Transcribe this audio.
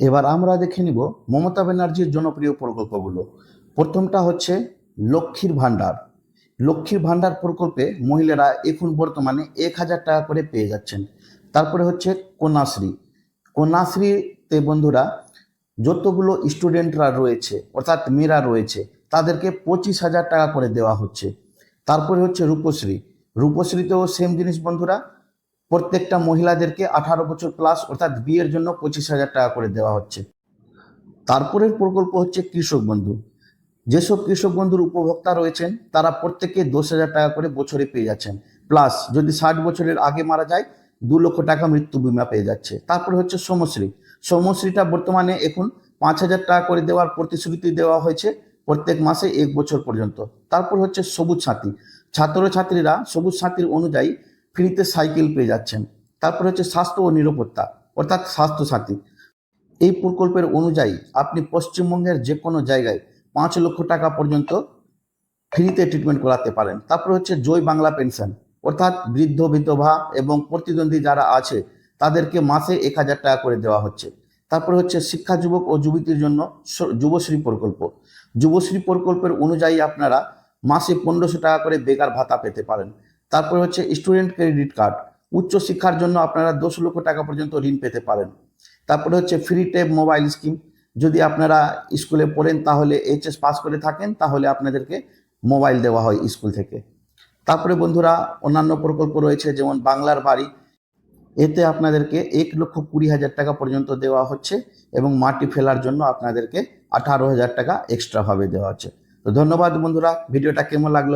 এবার আমরা দেখে নিব মমতা ব্যানার্জির জনপ্রিয় প্রকল্পগুলো। প্রথমটা হচ্ছে লক্ষ্মীর ভাণ্ডার। লক্ষ্মীর ভাণ্ডার প্রকল্পে মহিলারা এখন বর্তমানে এক হাজার টাকা করে পেয়ে যাচ্ছেন। তারপরে হচ্ছে কন্যাশ্রী। কন্যাশ্রীতে বন্ধুরা যতগুলো স্টুডেন্টরা রয়েছে, অর্থাৎ মেয়েরা রয়েছে, তাদেরকে পঁচিশ হাজার টাকা করে দেওয়া হচ্ছে। তারপরে হচ্ছে রূপশ্রী। রূপশ্রীতেও সেম জিনিস বন্ধুরা প্রত্যেকটা মহিলাদেরকে আঠারো বছর প্লাস অর্থাৎ বিয়ের জন্য পঁচিশ হাজার টাকা করে দেওয়া হচ্ছে। তারপরের প্রকল্প হচ্ছে কৃষক বন্ধু। যেসব কৃষক বন্ধুর উপভোক্তা রয়েছেন, তারা প্রত্যেকে দশ হাজার টাকা করে বছরে পেয়ে যাচ্ছেন। প্লাস যদি ষাট বছরের আগে মারা যায়, দু লক্ষ টাকা মৃত্যু বিমা পেয়ে যাচ্ছে। তারপরে হচ্ছে সমশ্রী। সমশ্রীটা বর্তমানে এখন পাঁচ হাজার টাকা করে দেওয়ার প্রতিশ্রুতি দেওয়া হয়েছে প্রত্যেক মাসে এক বছর পর্যন্ত। তারপর হচ্ছে সবুজ সাথী। ছাত্রছাত্রীরা সবুজ সাথীর অনুযায়ী ফ্রিতে সাইকেল পেয়ে যাচ্ছেন। তারপরে হচ্ছে স্বাস্থ্য ও নিরাপত্তা, অর্থাৎ স্বাস্থ্য সাথী এই প্রকল্পের অনুযায়ী আপনি পশ্চিমবঙ্গের যে কোনো জায়গায় পাঁচ লক্ষ টাকা পর্যন্ত ফ্রিতে ট্রিটমেন্ট করাতে পারেন। তারপরে হচ্ছে জয় বাংলা পেনশন অর্থাৎ বৃদ্ধ, বিধবা এবং প্রতিদ্বন্দ্বী যারা আছে, তাদেরকে মাসে এক হাজার টাকা করে দেওয়া হচ্ছে। তারপরে হচ্ছে শিক্ষা যুবক ও যুবতীর জন্য যুবশ্রী প্রকল্প। যুবশ্রী প্রকল্পের অনুযায়ী আপনারা মাসে পনেরোশো টাকা করে বেকার ভাতা পেতে পারেন। তারপর হচ্ছে স্টুডেন্ট ক্রেডিট কার্ড উচ্চ শিক্ষার জন্য আপনারা দশ লক্ষ টাকা পর্যন্ত ঋণ পেতে পারেন। তারপরে হচ্ছে ফ্রি ট্যাব মোবাইল স্কিম যদি আপনারা স্কুলে পড়েন তাহলে এইচএস পাস করে থাকেন, তাহলে আপনাদেরকে মোবাইল দেওয়া হয় স্কুল থেকে। তারপরে বন্ধুরা, অন্যান্য প্রকল্প রয়েছে, যেমন বাংলার বাড়ি। এতে আপনাদেরকে এক লক্ষ কুড়ি হাজার টাকা পর্যন্ত দেওয়া হচ্ছে এবং মাটি ফেলার জন্য আপনাদেরকে আঠারো হাজার টাকা এক্সট্রাভাবে দেওয়া হচ্ছে। তো ধন্যবাদ বন্ধুরা, ভিডিওটা কেমন লাগল?